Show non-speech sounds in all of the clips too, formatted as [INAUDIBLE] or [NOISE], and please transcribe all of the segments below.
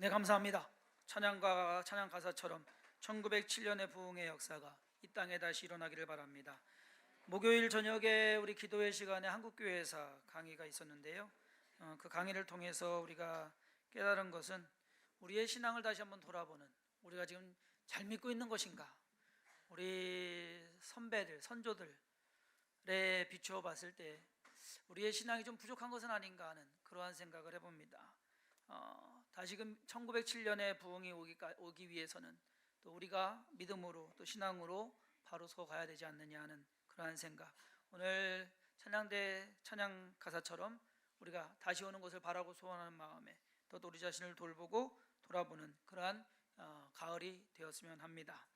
네, 감사합니다. 찬양가 찬양 가사처럼 1907년의 부흥의 역사가 이 땅에 다시 일어나기를 바랍니다. 목요일 저녁에 우리 기도회 시간에 한국교회에서 강의가 있었는데요. 어, 그 강의를 통해서 우리가 깨달은 것은 우리의 신앙을 다시 한번 돌아보는 우리가 지금 잘 믿고 있는 것인가? 우리 선배들, 선조들에 비추어 봤을 때 우리의 신앙이 좀 부족한 것은 아닌가 하는 그러한 생각을 해봅니다. 어, 다시금 1907년에 부흥이 오기 위해서는 또 우리가 믿음으로 또 신앙으로 바로 서 가야 되지 않느냐 하는 그러한 생각. 오늘 찬양대 찬양 가사처럼 우리가 다시 오는 것을 바라고 소원하는 마음에 또 우리 자신을 돌보고 돌아보는 그러한 어, 가을이 되었으면 합니다.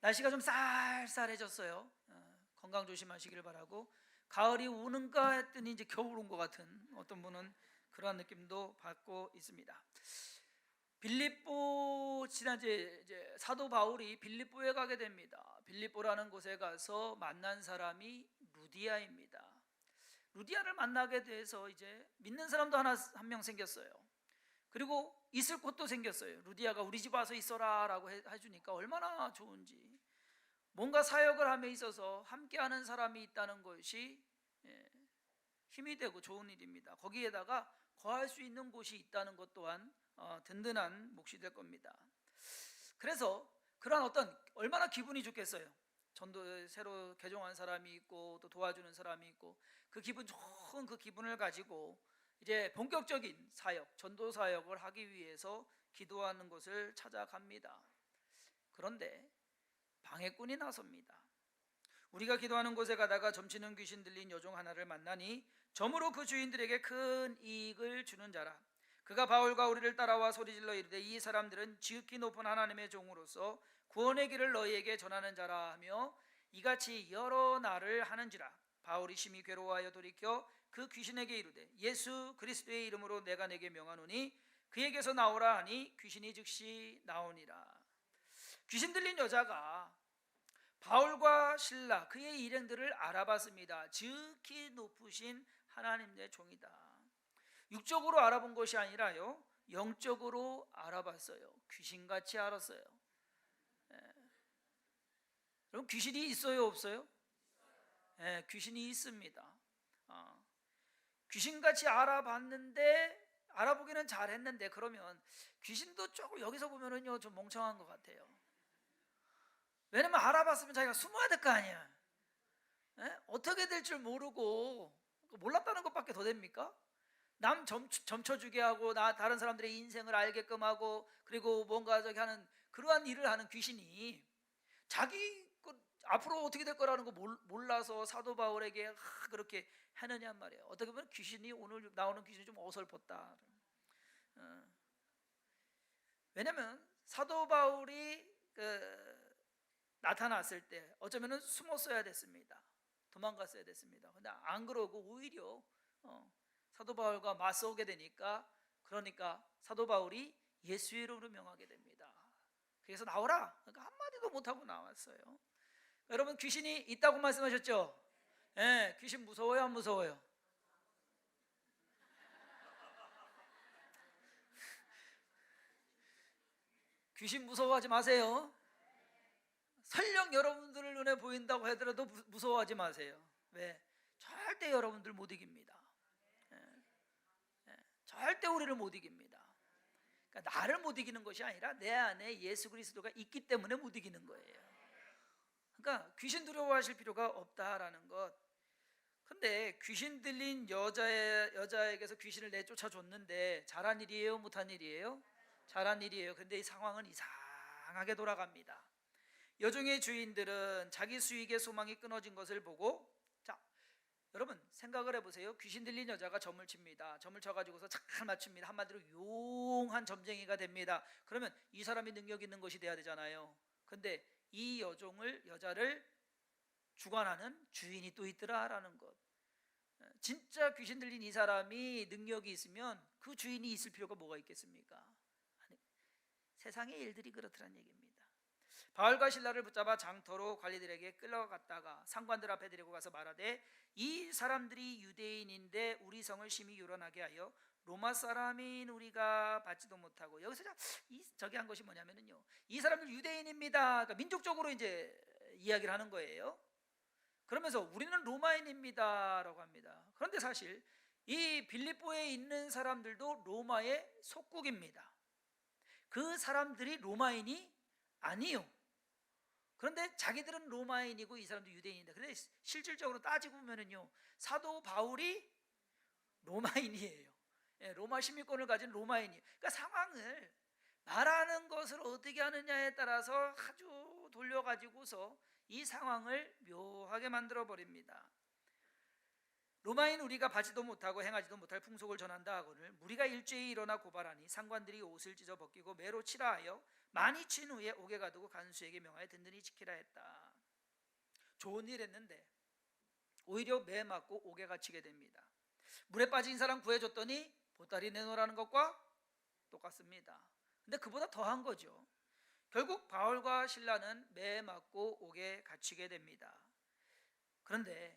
날씨가 좀 쌀쌀해졌어요. 어, 건강 조심하시길 바라고 가을이 오는가 했더니 이제 겨울 온 것 같은 어떤 분은 그러한 느낌도 받고 있습니다. 빌립보 지난주에 이제 사도 바울이 빌립보에 가게 됩니다. 빌립보라는 곳에 가서 만난 사람이 루디아입니다. 루디아를 만나게 돼서 이제 믿는 사람도 하나 한 명 생겼어요. 그리고 있을 곳도 생겼어요. 루디아가 우리 집 와서 있어라라고 해- 해주니까 얼마나 좋은지. 뭔가 사역을 함에 있어서 함께하는 사람이 있다는 것이 예, 힘이 되고 좋은 일입니다. 거기에다가 거할 수 있는 곳이 있다는 것 또한 어, 든든한 몫이 될 겁니다. 그래서 그런 어떤 얼마나 기분이 좋겠어요. 전도 새로 개종한 사람이 있고 또 도와주는 사람이 있고 그 기분 좋은 그 기분을 가지고 이제 본격적인 사역, 전도 사역을 하기 위해서 기도하는 곳을 찾아갑니다. 그런데 방해꾼이 나섭니다. 우리가 기도하는 곳에 가다가 점치는 귀신 들린 여종 하나를 만나니 점으로 그 주인들에게 큰 이익을 주는 자라. 그가 바울과 우리를 따라와 소리질러 이르되 이 사람들은 지극히 높은 하나님의 종으로서 구원의 길을 너희에게 전하는 자라 하며 이같이 여러 날을 하는지라 바울이 심히 괴로워하여 돌이켜 그 귀신에게 이르되 예수 그리스도의 이름으로 내가 내게 명하노니 그에게서 나오라 하니 귀신이 즉시 나오니라 귀신 들린 여자가 바울과 신라 그의 일행들을 알아봤습니다. 지극히 높으신 하나님의 종이다. 육적으로 알아본 것이 아니라요. 영적으로 알아봤어요. 귀신같이 알았어요. 예. 그럼 귀신이 있어요, 없어요? 예, 귀신이 있습니다. 어. 귀신같이 알아봤는데 알아보기는 잘했는데 그러면 귀신도 조금 여기서 보면은요 좀 멍청한 것 같아요. 왜냐면 알아봤으면 자기가 숨어야 될 거 아니야. 예? 어떻게 될 줄 모르고 몰랐다는 것밖에 더 됩니까? 남 점, 점쳐주게 하고 나 다른 사람들의 인생을 알게끔 하고 그리고 뭔가 저기 하는 그러한 일을 하는 귀신이 자기 그 앞으로 어떻게 될 거라는 거 몰- 몰라서 사도 바울에게 하, 그렇게 하느냐 말이에요. 어떻게 보면 귀신이 오늘 나오는 귀신이 좀 어설펐다. 어. 왜냐면 사도 바울이 그 나타났을 때 어쩌면은 숨었어야 됐습니다. 도망갔어야 됐습니다. 근데 안 그러고 오히려 어, 사도 바울과 맞서게 되니까 그러니까 사도 바울이 예수의 이름으로 명하게 됩니다. 그래서 나오라. 그러니까 한마디도 못하고 나왔어요. 여러분 귀신이 있다고 말씀하셨죠? 예, 귀신 무서워요, 안 무서워요? [LAUGHS] 귀신 무서워하지 마세요. 설령 여러분들 눈에 보인다고 하더라도 무- 무서워하지 마세요. 왜? 절대 여러분들 못 이깁니다. 예. 예. 절대 우리를 못 이깁니다. 그러니까 나를 못 이기는 것이 아니라 내 안에 예수 그리스도가 있기 때문에 못 이기는 거예요. 그러니까 귀신 두려워하실 필요가 없다라는 것. 근데 귀신 들린 여자의 여자에게서 귀신을 내쫓아 줬는데 잘한 일이에요, 못한 일이에요? 잘한 일이에요. 근데 이 상황은 이상하게 돌아갑니다. 여종의 주인들은 자기 수익의 소망이 끊어진 것을 보고 자 여러분 생각을 해보세요. 귀신 들린 여자가 점을 칩니다. 점을 쳐가지고서 잘 맞춥니다. 한마디로 용한 점쟁이가 됩니다. 그러면 이 사람이 능력 있는 것이 돼야 되잖아요. 근데 이 여종을 여자를 주관하는 주인이 또 있더라라는 것. 진짜 귀신 들린 이 사람이 능력이 있으면 그 주인이 있을 필요가 뭐가 있겠습니까? 아니, 세상의 일들이 그렇더란 얘기입니다 바울과 신라를 붙잡아 장터로 관리들에게 끌려갔다가 상관들 앞에 데리고 가서 말하되 이 사람들이 유대인인데 우리 성을 심히 요란하게 하여 로마 사람인 우리가 받지도 못하고 여기서 자- 이 저기 한 것이 뭐냐면은요. 이 사람들 유대인입니다. 그러니까 민족적으로 이제 이야기를 하는 거예요. 그러면서 우리는 로마인입니다라고 합니다. 그런데 사실 이 빌립보에 있는 사람들도 로마의 속국입니다. 그 사람들이 로마인이 아니요. 그런데 자기들은 로마인이고 이 사람도 유대인인데 그런데 실질적으로 따지고 보면은요. 사도 바울이 로마인이에요. 예, 로마 시민권을 가진 로마인이. 그러니까 상황을 말하는 것을 어떻게 하느냐에 따라서 아주 돌려가지고서 이 상황을 묘하게 만들어 버립니다. 로마인 우리가 받지도 못하고 행하지도 못할 풍속을 전한다 하거늘 무리가 일제히 일어나 고발하니 상관들이 옷을 찢어 벗기고 매로 치라 하여 많이 친 후에 옥에 가두고 간수에게 명하여 든든히 지키라 했다. 좋은 일 했는데 오히려 매 맞고 옥에 갇히게 됩니다. 물에 빠진 사람 구해줬더니 보따리 내놓으라는 것과 똑같습니다. 근데 그보다 더한 거죠. 결국 바울과 신라는 매 맞고 옥에 갇히게 됩니다. 그런데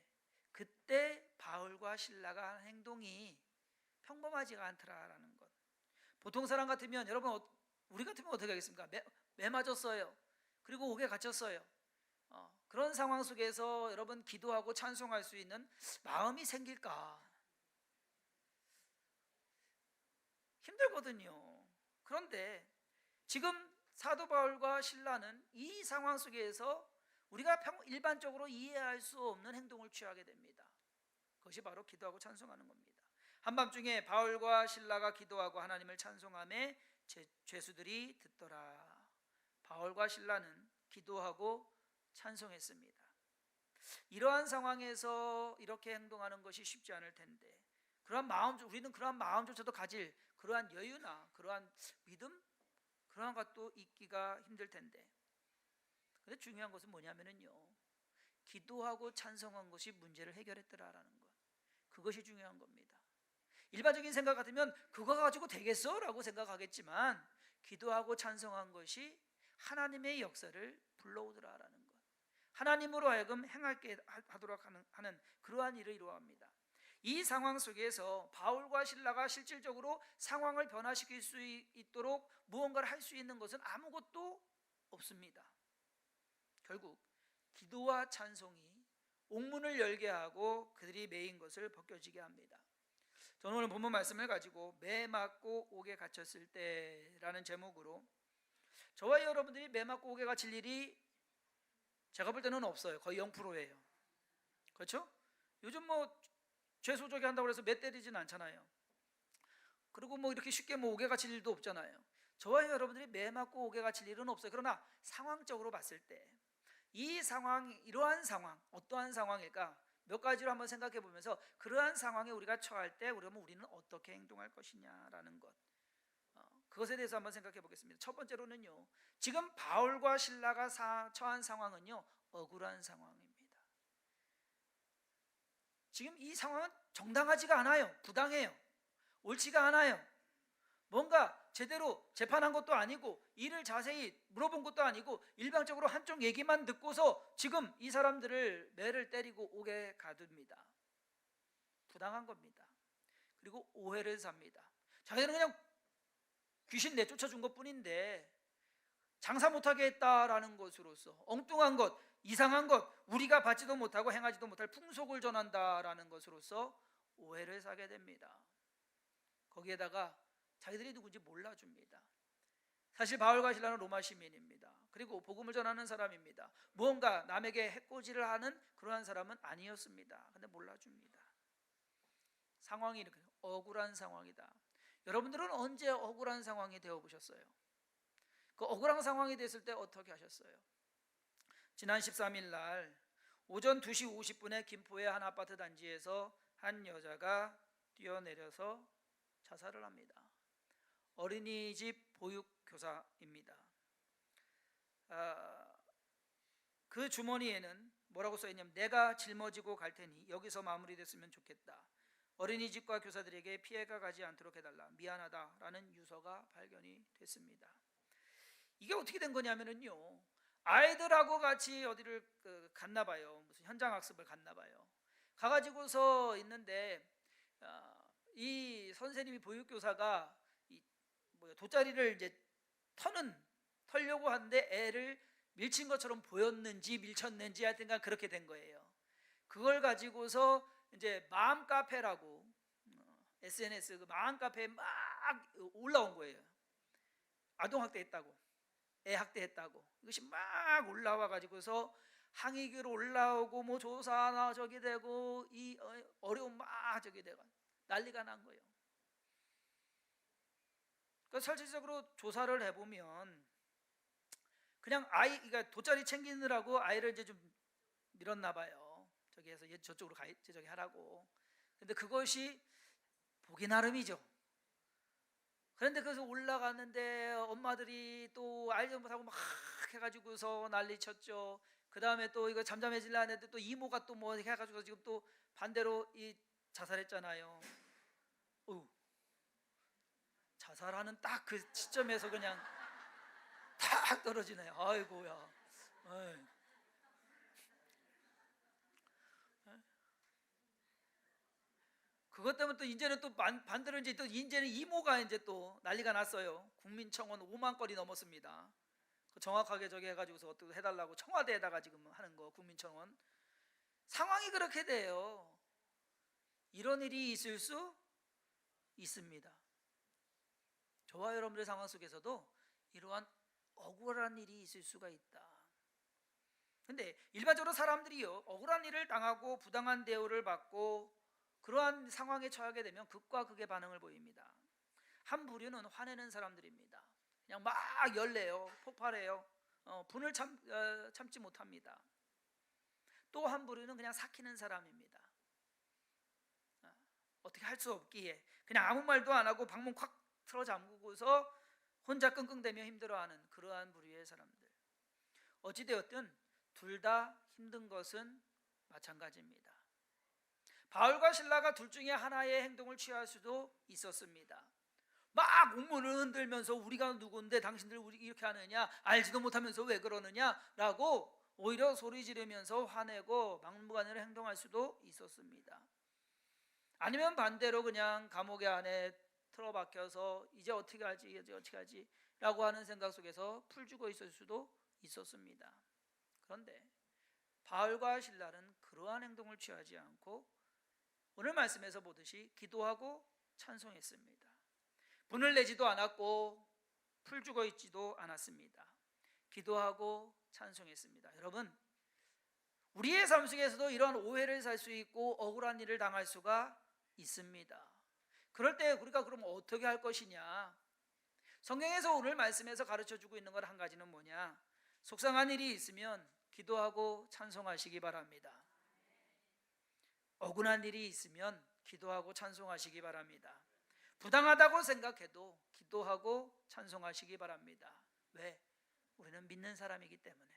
그때 바울과 신라가 한 행동이 평범하지가 않더라라는 것. 보통 사람 같으면 여러분 어- 우리 같으면 어떻게 하겠습니까? 매, 매 맞았어요. 그리고 옥에 갇혔어요. 어, 그런 상황 속에서 여러분 기도하고 찬송할 수 있는 마음이 생길까? 힘들거든요. 그런데 지금 사도 바울과 신라는 이 상황 속에서 우리가 평, 일반적으로 이해할 수 없는 행동을 취하게 됩니다. 그것이 바로 기도하고 찬송하는 겁니다. 한밤중에 바울과 신라가 기도하고 하나님을 찬송함에 제, 죄수들이 듣더라. 바울과 신라는 기도하고 찬송했습니다. 이러한 상황에서 이렇게 행동하는 것이 쉽지 않을 텐데 그러한 마음 우리는 그러한 마음조차도 가질 그러한 여유나 그러한 믿음 그러한 것도 있기가 힘들 텐데 근데 중요한 것은 뭐냐면은요. 기도하고 찬송한 것이 문제를 해결했더라라는 것. 그것이 중요한 겁니다. 일반적인 생각 같으면 그거 가지고 되겠어라고 생각하겠지만 기도하고 찬송한 것이 하나님의 역사를 불러오더라라는 것. 하나님으로 하여금 행하게 하도록 하는, 하는 그러한 일을 이루어합니다. 이 상황 속에서 바울과 신라가 실질적으로 상황을 변화시킬 수 있도록 무언가를 할 수 있는 것은 아무것도 없습니다. 결국 기도와 찬송이 옥문을 열게 하고 그들이 매인 것을 벗겨지게 합니다. 저는 오늘 본문 말씀을 가지고 매 맞고 옥에 갇혔을 때라는 제목으로 저와 여러분들이 매 맞고 옥에 갇힐 일이 제가 볼 때는 없어요. 거의 0%예요. 그렇죠? 요즘 뭐 죄소적이 한다고 해서 매 때리진 않잖아요. 그리고 뭐 이렇게 쉽게 뭐 옥에 갇힐 일도 없잖아요. 저와 여러분들이 매 맞고 옥에 갇힐 일은 없어요. 그러나 상황적으로 봤을 때 이 상황, 이러한 상황, 어떠한 상황일까? 몇 가지로 한번 생각해 보면서 그러한 상황에 우리가 처할 때 그러면 우리는 어떻게 행동할 것이냐라는 것. 어, 그것에 대해서 한번 생각해 보겠습니다. 첫 번째로는요. 지금 바울과 신라가 사, 처한 상황은요. 억울한 상황입니다. 지금 이 상황은 정당하지가 않아요. 부당해요. 옳지가 않아요. 뭔가 제대로 재판한 것도 아니고 일을 자세히 물어본 것도 아니고 일방적으로 한쪽 얘기만 듣고서 지금 이 사람들을 매를 때리고 오게 가둡니다. 부당한 겁니다. 그리고 오해를 삽니다. 자기는 그냥 귀신 내쫓아 준 것 뿐인데 장사 못하게 했다라는 것으로서 엉뚱한 것, 이상한 것, 우리가 받지도 못하고 행하지도 못할 풍속을 전한다라는 것으로서 오해를 사게 됩니다. 거기에다가 자기들이 누군지 몰라줍니다. 사실 바울과 신라는 로마 시민입니다. 그리고 복음을 전하는 사람입니다. 무언가 남에게 해코지를 하는 그러한 사람은 아니었습니다. 근데 몰라줍니다. 상황이 이렇게 억울한 상황이다. 여러분들은 언제 억울한 상황이 되어 보셨어요? 그 억울한 상황이 됐을 때 어떻게 하셨어요? 지난 13일 날 오전 2시 50분에 김포의 한 아파트 단지에서 한 여자가 뛰어내려서 자살을 합니다. 어린이집 보육교사입니다. 아, 그 주머니에는 뭐라고 써있냐면 내가 짊어지고 갈 테니 여기서 마무리됐으면 좋겠다. 어린이집과 교사들에게 피해가 가지 않도록 해달라. 미안하다라는 유서가 발견이 됐습니다. 이게 어떻게 된 거냐면은요. 아이들하고 같이 어디를 그 갔나 봐요. 무슨 현장 학습을 갔나 봐요. 가가지고서 있는데 어, 이 선생님이 보육교사가 이 뭐야 돗자리를 이제 터는 털려고 하는데 애를 밀친 것처럼 보였는지 밀쳤는지 하여튼간 그렇게 된 거예요. 그걸 가지고서 이제 마음 카페라고 어, SNS 그 마음 카페에 막 올라온 거예요. 아동 학대했다고, 애 학대했다고 이것이 막 올라와 가지고서 항의글 올라오고 뭐 조사나 저기 되고 이 어- 어려움 막 저기 되고 난리가 난 거예요. 그 실질적으로 조사를 해보면 그냥 아이 그러니까 돗자리 챙기느라고 아이를 이제 좀 밀었나 봐요. 저기에서 얘 저쪽으로 가 저기 하라고. 근데 그것이 보기 나름이죠. 그런데 그래서 올라갔는데 엄마들이 또 알지 못하고 막 해가지고서 난리 쳤죠. 그 다음에 또 이거 잠잠해질라 하는데 또 이모가 또 뭐 해가지고 지금 또 반대로 이 자살했잖아요. 어, 자살하는 딱 그 시점에서 그냥 탁 떨어지네요. 아이고야. 어이. 그것 때문에 또 이제는 또 반- 반대로 이제 또 이제는 이모가 이제 또 난리가 났어요. 국민청원 5만 건이 넘었습니다. 그 정확하게 저기 해가지고서 어떻게 해달라고 청와대에다가 지금 하는 거 국민청원 상황이 그렇게 돼요. 이런 일이 있을 수 있습니다. 저와 여러분들의 상황 속에서도 이러한 억울한 일이 있을 수가 있다. 근데 일반적으로 사람들이요 억울한 일을 당하고 부당한 대우를 받고 그러한 상황에 처하게 되면 극과 극의 반응을 보입니다. 한 부류는 화내는 사람들입니다. 그냥 막 열내요, 폭발해요. 어, 분을 참, 어, 참지 못합니다. 또 한 부류는 그냥 삭히는 사람입니다. 어, 어떻게 할 수 없기에 그냥 아무 말도 안 하고 방문 콱 틀어 잠그고서 혼자 끙끙대며 힘들어하는 그러한 부류의 사람들. 어찌되었든 둘 다 힘든 것은 마찬가지입니다. 바울과 신라가 둘 중에 하나의 행동을 취할 수도 있었습니다. 막 옥문을 흔들면서 우리가 누군데 당신들 우리 이렇게 하느냐 알지도 못하면서 왜 그러느냐라고 오히려 소리 지르면서 화내고 막무가내로 행동할 수도 있었습니다. 아니면 반대로 그냥 감옥에 안에 틀어박혀서 이제 어떻게 하지 이제 어떻게 하지라고 하는 생각 속에서 풀주고 있을 수도 있었습니다. 그런데 바울과 신라는 그러한 행동을 취하지 않고 오늘 말씀에서 보듯이 기도하고 찬송했습니다. 분을 내지도 않았고 풀 죽어 있지도 않았습니다. 기도하고 찬송했습니다. 여러분, 우리의 삶 속에서도 이러한 오해를 살 수 있고 억울한 일을 당할 수가 있습니다. 그럴 때 우리가 그럼 어떻게 할 것이냐? 성경에서 오늘 말씀에서 가르쳐 주고 있는 것 한 가지는 뭐냐? 속상한 일이 있으면 기도하고 찬송하시기 바랍니다. 억울한 일이 있으면 기도하고 찬송하시기 바랍니다. 부당하다고 생각해도 기도하고 찬송하시기 바랍니다. 왜? 우리는 믿는 사람이기 때문에.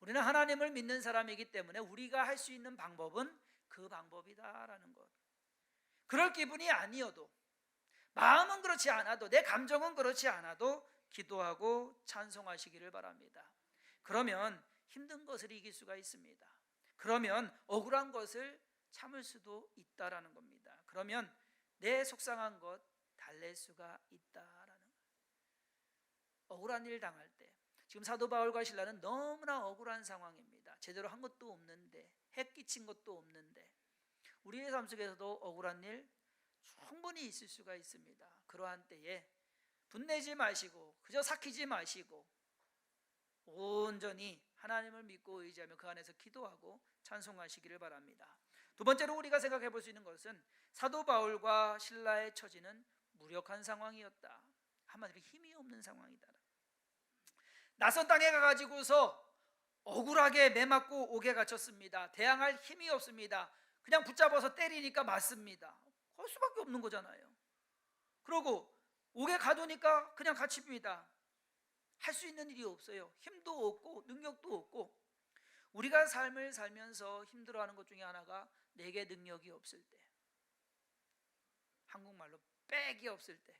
우리는 하나님을 믿는 사람이기 때문에 우리가 할 수 있는 방법은 그 방법이다라는 것. 그럴 기분이 아니어도 마음은 그렇지 않아도 내 감정은 그렇지 않아도 기도하고 찬송하시기를 바랍니다. 그러면 힘든 것을 이길 수가 있습니다. 그러면 억울한 것을 참을 수도 있다라는 겁니다. 그러면 내 속상한 것 달랠 수가 있다라는 것. 억울한 일 당할 때 지금 사도 바울과 신라는 너무나 억울한 상황입니다. 제대로 한 것도 없는데 해 끼친 것도 없는데 우리의 삶 속에서도 억울한 일 충분히 있을 수가 있습니다. 그러한 때에 분내지 마시고 그저 삭히지 마시고 온전히 하나님을 믿고 의지하며 그 안에서 기도하고 찬송하시기를 바랍니다. 두 번째로 우리가 생각해 볼 수 있는 것은 사도 바울과 신라의 처지는 무력한 상황이었다. 한마디로 힘이 없는 상황이다. 낯선 땅에 가가지고서 억울하게 매맞고 옥에 갇혔습니다. 대항할 힘이 없습니다. 그냥 붙잡아서 때리니까 맞습니다. 할 수밖에 없는 거잖아요. 그러고 옥에 가두니까 그냥 갇힙니다. 할 수 있는 일이 없어요. 힘도 없고 능력도 없고 우리가 삶을 살면서 힘들어하는 것 중에 하나가 내게 능력이 없을 때, 한국말로 빽이 없을 때,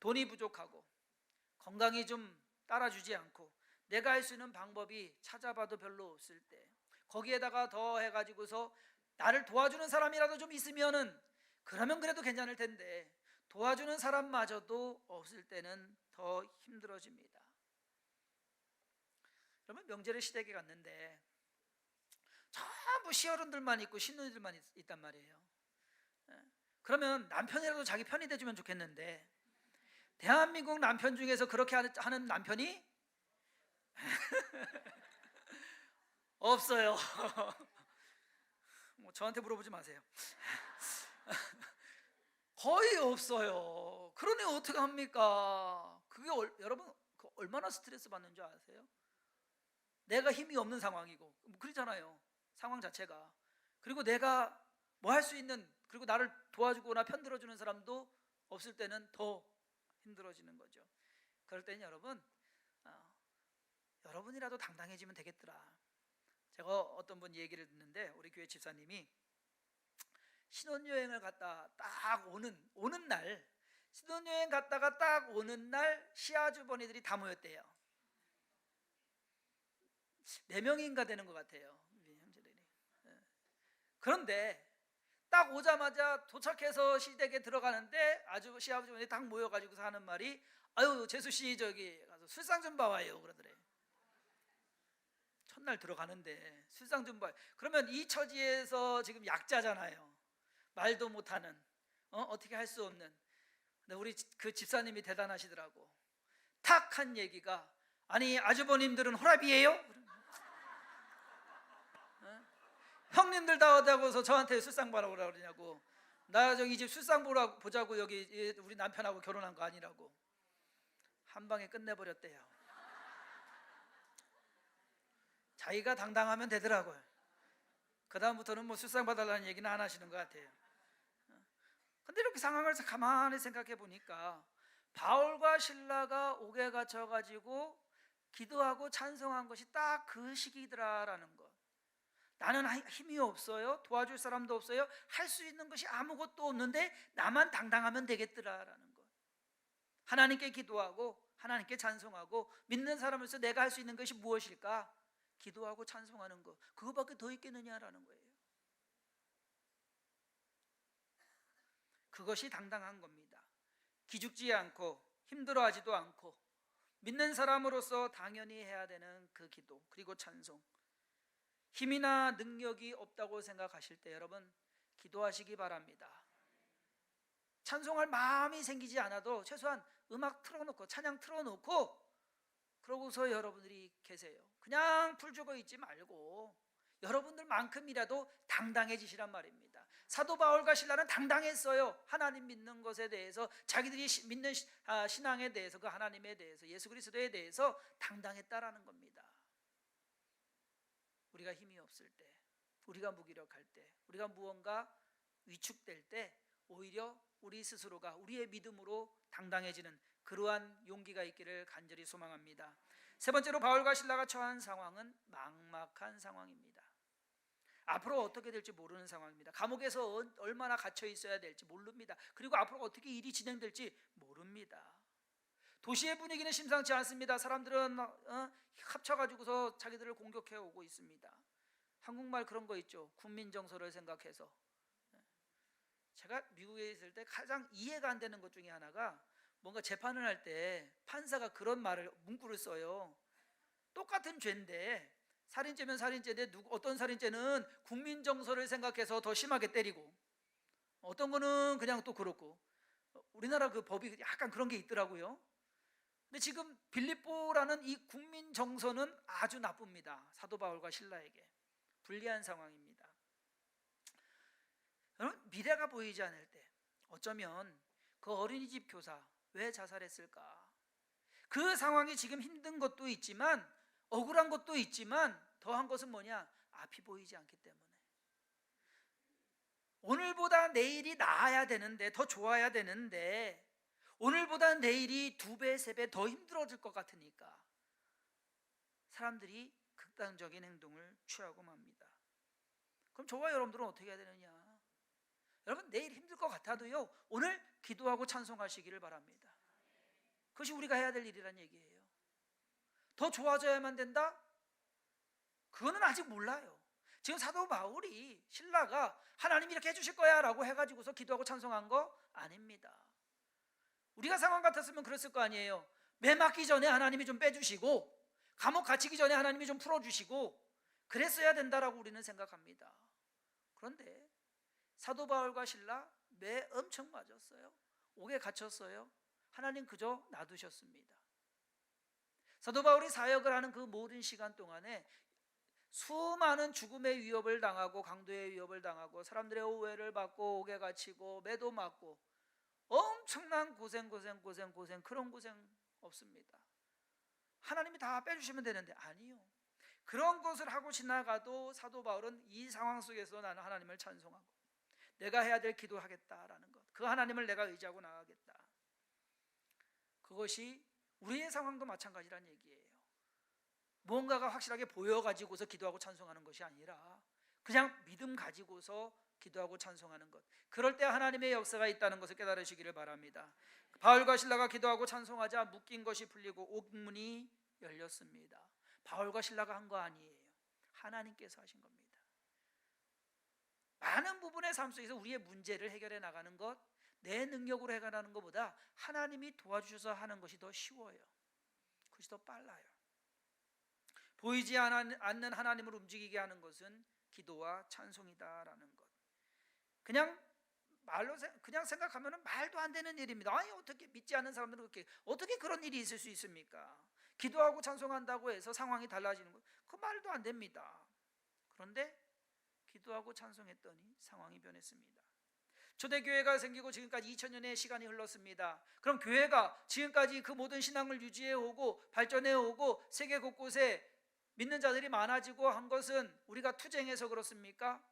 돈이 부족하고 건강이 좀 따라주지 않고 내가 할 수 있는 방법이 찾아봐도 별로 없을 때, 거기에다가 더 해가지고서 나를 도와주는 사람이라도 좀 있으면은 그러면 그래도 괜찮을 텐데 도와주는 사람마저도 없을 때는 더 힘들어집니다. 그러면 명절에 시댁에 갔는데 전부 시어른들만 있고 신우이들만 있, 있단 말이에요. 예. 그러면 남편이라도 자기 편이 돼주면 좋겠는데 대한민국 남편 중에서 그렇게 하는 남편이 [LAUGHS] 없어요. [LAUGHS] 뭐 저한테 물어보지 마세요. [LAUGHS] 거의 없어요. 그러니 어떻게 합니까? 그게 얼- 여러분 그 얼마나 스트레스 받는 줄 아세요? 내가 힘이 없는 상황이고 뭐 그러잖아요. 상황 자체가 그리고 내가 뭐 할 수 있는 그리고 나를 도와주거나 편들어주는 사람도 없을 때는 더 힘들어지는 거죠. 그럴 때는 여러분 어, 여러분이라도 당당해지면 되겠더라. 제가 어떤 분 얘기를 듣는데 우리 교회 집사님이 신혼여행을 갔다 딱 오는 오는 날 신혼여행 갔다가 딱 오는 날 시아주버니들이 다 모였대요. 네 명인가 되는 것 같아요. 예. 그런데 딱 오자마자 도착해서 시댁에 들어가는데 아주 시아버지분이 딱 모여가지고서 하는 말이 아유 재수 씨 저기 가서 술상 좀 봐와요 그러더래. 첫날 들어가는데 술상 좀 봐. 그러면 이 처지에서 지금 약자잖아요. 말도 못하는 어? 어떻게 할 수 없는. 근데 우리 그 집사님이 대단하시더라고. 탁 한 얘기가 아니 아주버님들은 호랍이에요? 어? 형님들 다 오다고서 저한테 술상 보라고 그러냐고. 나 저기 이집 술상 보라 보자고 여기 우리 남편하고 결혼한 거 아니라고. 한 방에 끝내버렸대요. 자기가 당당하면 되더라고요. 그 다음부터는 뭐 술상 봐달라는 얘기는 안 하시는 것 같아요. 근데 이렇게 상황을 가만히 생각해 보니까 바울과 신라가 옥에 갇혀 가지고 기도하고 찬송한 것이 딱 그 시기더라라는 것. 나는 힘이 없어요. 도와줄 사람도 없어요. 할 수 있는 것이 아무것도 없는데 나만 당당하면 되겠더라라는 것. 하나님께 기도하고 하나님께 찬송하고 믿는 사람으로서 내가 할 수 있는 것이 무엇일까? 기도하고 찬송하는 것. 그거밖에 더 있겠느냐라는 거예요. 그것이 당당한 겁니다. 기죽지 않고 힘들어하지도 않고 믿는 사람으로서 당연히 해야 되는 그 기도 그리고 찬송. 힘이나 능력이 없다고 생각하실 때 여러분 기도하시기 바랍니다. 찬송할 마음이 생기지 않아도 최소한 음악 틀어놓고 찬양 틀어놓고 그러고서 여러분들이 계세요. 그냥 풀 죽어 있지 말고 여러분들만큼이라도 당당해지시란 말입니다. 사도 바울과 신라는 당당했어요. 하나님 믿는 것에 대해서 자기들이 시- 믿는 시- 아, 신앙에 대해서 그 하나님에 대해서 예수 그리스도에 대해서 당당했다라는 겁니다. 우리가 힘이 없을 때, 우리가 무기력할 때, 우리가 무언가 위축될 때 오히려 우리 스스로가 우리의 믿음으로 당당해지는 그러한 용기가 있기를 간절히 소망합니다. 세 번째로 바울과 신라가 처한 상황은 막막한 상황입니다. 앞으로 어떻게 될지 모르는 상황입니다. 감옥에서 어- 얼마나 갇혀 있어야 될지 모릅니다. 그리고 앞으로 어떻게 일이 진행될지 모릅니다. 도시의 분위기는 심상치 않습니다. 사람들은 어, 합쳐가지고서 자기들을 공격해 오고 있습니다. 한국말 그런 거 있죠. 국민 정서를 생각해서. 제가 미국에 있을 때 가장 이해가 안 되는 것 중에 하나가 뭔가 재판을 할 때 판사가 그런 말을 문구를 써요. 똑같은 죄인데 살인죄면 살인죄인데 누구 어떤 살인죄는 국민 정서를 생각해서 더 심하게 때리고 어떤 거는 그냥 또 그렇고 어, 우리나라 그 법이 약간 그런 게 있더라고요. 근데 지금 빌립보라는 이 국민 정서는 아주 나쁩니다. 사도 바울과 신라에게 불리한 상황입니다. 여러분 미래가 보이지 않을 때 어쩌면 그 어린이집 교사 왜 자살했을까? 그 상황이 지금 힘든 것도 있지만 억울한 것도 있지만 더한 것은 뭐냐? 앞이 보이지 않기 때문에 오늘보다 내일이 나아야 되는데 더 좋아야 되는데 오늘보다 내일이 두 배, 세 배 더 힘들어질 것 같으니까 사람들이 극단적인 행동을 취하고 맙니다. 그럼 저와 여러분들은 어떻게 해야 되느냐? 여러분 내일 힘들 것 같아도요 오늘 기도하고 찬송하시기를 바랍니다. 그것이 우리가 해야 될 일이란 얘기예요. 더 좋아져야만 된다? 그거는 아직 몰라요. 지금 사도 바울이 신라가 하나님 이렇게 해주실 거야라고 해가지고서 기도하고 찬송한 거 아닙니다. 우리가 상황 같았으면 그랬을 거 아니에요. 매 맞기 전에 하나님이 좀 빼주시고 감옥 갇히기 전에 하나님이 좀 풀어주시고 그랬어야 된다라고 우리는 생각합니다. 그런데 사도 바울과 신라 매 엄청 맞았어요. 옥에 갇혔어요. 하나님 그저 놔두셨습니다. 사도 바울이 사역을 하는 그 모든 시간 동안에 수많은 죽음의 위협을 당하고 강도의 위협을 당하고 사람들의 오해를 받고 옥에 갇히고 매도 맞고 엄청난 고생 고생 고생 고생 그런 고생 없습니다. 하나님이 다 빼주시면 되는데 아니요. 그런 것을 하고 지나가도 사도 바울은 이 상황 속에서 나는 하나님을 찬송하고 내가 해야 될 기도하겠다라는 것. 그 하나님을 내가 의지하고 나가겠다. 그것이 우리의 상황도 마찬가지란 얘기예요. 무언가가 확실하게 보여가지고서 기도하고 찬송하는 것이 아니라 그냥 믿음 가지고서 기도하고 찬송하는 것. 그럴 때 하나님의 역사가 있다는 것을 깨달으시기를 바랍니다. 바울과 신라가 기도하고 찬송하자 묶인 것이 풀리고 옥문이 열렸습니다. 바울과 신라가 한 거 아니에요. 하나님께서 하신 겁니다. 많은 부분의 삶 속에서 우리의 문제를 해결해 나가는 것, 내 능력으로 해결하는 것보다 하나님이 도와주셔서 하는 것이 더 쉬워요. 그것이 더 빨라요. 보이지 않는 하나님을 움직이게 하는 것은 기도와 찬송이다라는 것. 그냥 말로 그냥 생각하면 말도 안 되는 일입니다. 아니 어떻게 믿지 않는 사람들은 그렇게 어떻게 그런 일이 있을 수 있습니까? 기도하고 찬송한다고 해서 상황이 달라지는 것, 그 말도 안 됩니다. 그런데 기도하고 찬송했더니 상황이 변했습니다. 초대교회가 생기고 지금까지 2000년의 시간이 흘렀습니다. 그럼 교회가 지금까지 그 모든 신앙을 유지해 오고 발전해 오고 세계 곳곳에 믿는 자들이 많아지고 한 것은 우리가 투쟁해서 그렇습니까?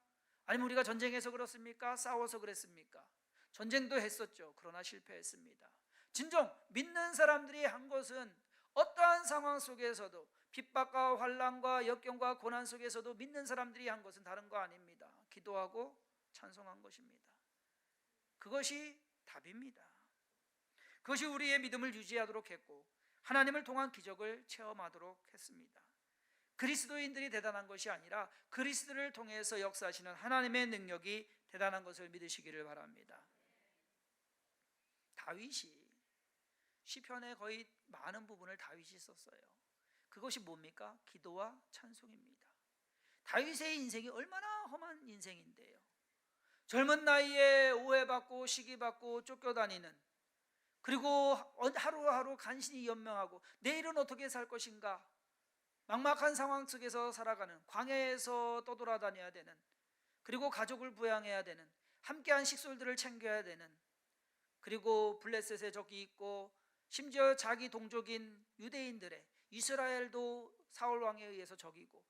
아니면 우리가 전쟁해서 그렇습니까? 싸워서 그랬습니까? 전쟁도 했었죠. 그러나 실패했습니다. 진정 믿는 사람들이 한 것은 어떠한 상황 속에서도 핍박과 환란과 역경과 고난 속에서도 믿는 사람들이 한 것은 다른 거 아닙니다. 기도하고 찬송한 것입니다. 그것이 답입니다. 그것이 우리의 믿음을 유지하도록 했고 하나님을 통한 기적을 체험하도록 했습니다. 그리스도인들이 대단한 것이 아니라 그리스도를 통해서 역사하시는 하나님의 능력이 대단한 것을 믿으시기를 바랍니다. 다윗이 시편의 거의 많은 부분을 다윗이 썼어요. 그것이 뭡니까? 기도와 찬송입니다. 다윗의 인생이 얼마나 험한 인생인데요. 젊은 나이에 오해받고 시기받고 쫓겨다니는 그리고 하루하루 간신히 연명하고 내일은 어떻게 살 것인가 막막한 상황 속에서 살아가는 광야에서 떠돌아다녀야 되는 그리고 가족을 부양해야 되는 함께한 식솔들을 챙겨야 되는 그리고 블레셋의 적이 있고 심지어 자기 동족인 유대인들의 이스라엘도 사울 왕에 의해서 적이고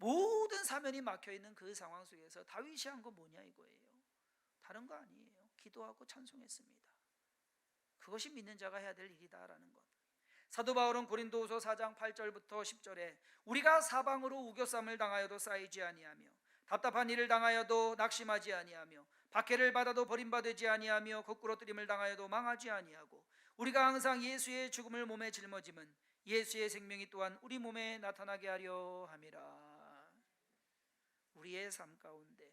모든 사면이 막혀 있는 그 상황 속에서 다윗이 한 거 뭐냐 이거예요. 다른 거 아니에요. 기도하고 찬송했습니다. 그것이 믿는 자가 해야 될 일이다라는 것. 사도 바울은 고린도후서 4장 8절부터 10절에 우리가 사방으로 우겨쌈을 당하여도 쌓이지 아니하며 답답한 일을 당하여도 낙심하지 아니하며 박해를 받아도 버림받지 아니하며 거꾸로 뜨림을 당하여도 망하지 아니하고 우리가 항상 예수의 죽음을 몸에 짊어짐은 예수의 생명이 또한 우리 몸에 나타나게 하려 함이라. 우리의 삶 가운데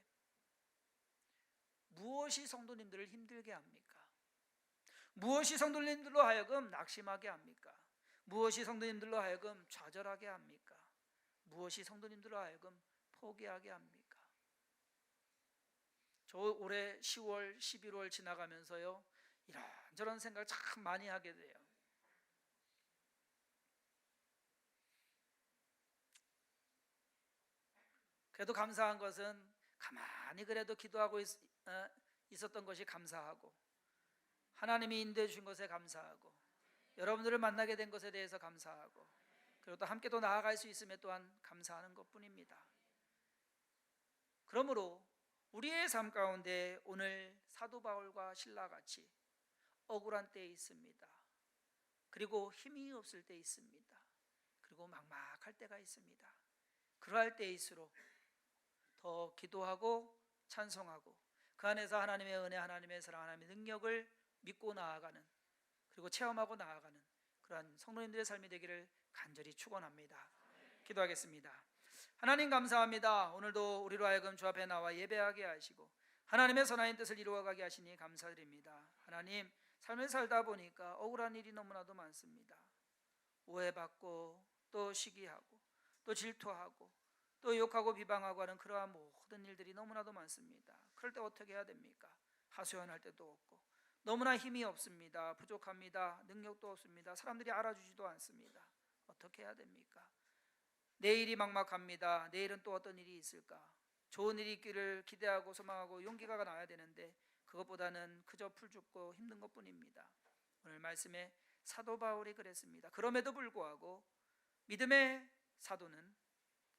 무엇이 성도님들을 힘들게 합니까? 무엇이 성도님들로 하여금 낙심하게 합니까? 무엇이 성도님들로 하여금 좌절하게 합니까? 무엇이 성도님들로 하여금 포기하게 합니까? 저 올해 10월, 11월 지나가면서요, 이런저런 생각을 참 많이 하게 돼요. 그래도 감사한 것은 가만히 그래도 기도하고 있, 어, 있었던 것이 감사하고, 하나님이 인도해 주신 것에 감사하고, 여러분들을 만나게 된 것에 대해서 감사하고 그리고 또 함께 또 나아갈 수 있음에 또한 감사하는 것뿐입니다. 그러므로 우리의 삶 가운데 오늘 사도 바울과 신라 같이 억울한 때 있습니다. 그리고 힘이 없을 때 있습니다. 그리고 막막할 때가 있습니다. 그러할 때일수록 더 기도하고 찬송하고 그 안에서 하나님의 은혜, 하나님의 사랑, 하나님의 능력을 믿고 나아가는 그리고 체험하고 나아가는 그러한 성도님들의 삶이 되기를 간절히 축원합니다. 기도하겠습니다. 하나님 감사합니다. 오늘도 우리로 하여금 주 앞에 나와 예배하게 하시고 하나님의 선하인 뜻을 이루어가게 하시니 감사드립니다. 하나님 삶을 살다 보니까 억울한 일이 너무나도 많습니다. 오해받고 또 시기하고 또 질투하고 또 욕하고 비방하고 하는 그러한 모든 일들이 너무나도 많습니다. 그럴 때 어떻게 해야 됩니까? 하소연할 때도 없고 너무나 힘이 없습니다. 부족합니다. 능력도 없습니다. 사람들이 알아주지도 않습니다. 어떻게 해야 됩니까? 내일이 막막합니다. 내일은 또 어떤 일이 있을까? 좋은 일이 있기를 기대하고 소망하고 용기가 나야 되는데 그것보다는 그저 풀 죽고 힘든 것뿐입니다. 오늘 말씀에 사도 바울이 그랬습니다. 그럼에도 불구하고 믿음의 사도는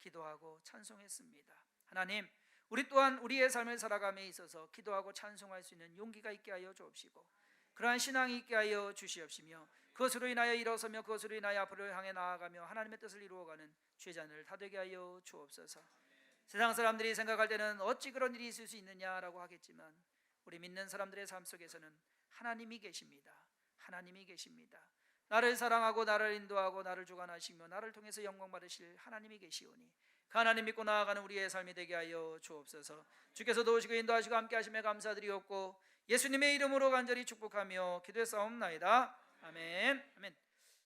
기도하고 찬송했습니다. 하나님, 우리 또한 우리의 삶을 살아감에 있어서 기도하고 찬송할 수 있는 용기가 있게 하여 주옵시고 그러한 신앙이 있게 하여 주시옵시며 그것으로 인하여 일어서며 그것으로 인하여 앞으로 향해 나아가며 하나님의 뜻을 이루어가는 죄잔을 다 되게 하여 주옵소서. 세상 사람들이 생각할 때는 어찌 그런 일이 있을 수 있느냐라고 하겠지만 우리 믿는 사람들의 삶 속에서는 하나님이 계십니다. 하나님이 계십니다. 나를 사랑하고 나를 인도하고 나를 주관하시며 나를 통해서 영광 받으실 하나님이 계시오니 그 하나님 믿고 나아가는 우리의 삶이 되게 하여 주옵소서. 주께서 도우시고 인도하시고 함께 하심에 감사드리옵고 예수님의 이름으로 간절히 축복하며 기도에 싸움나이다. 아멘. 아멘.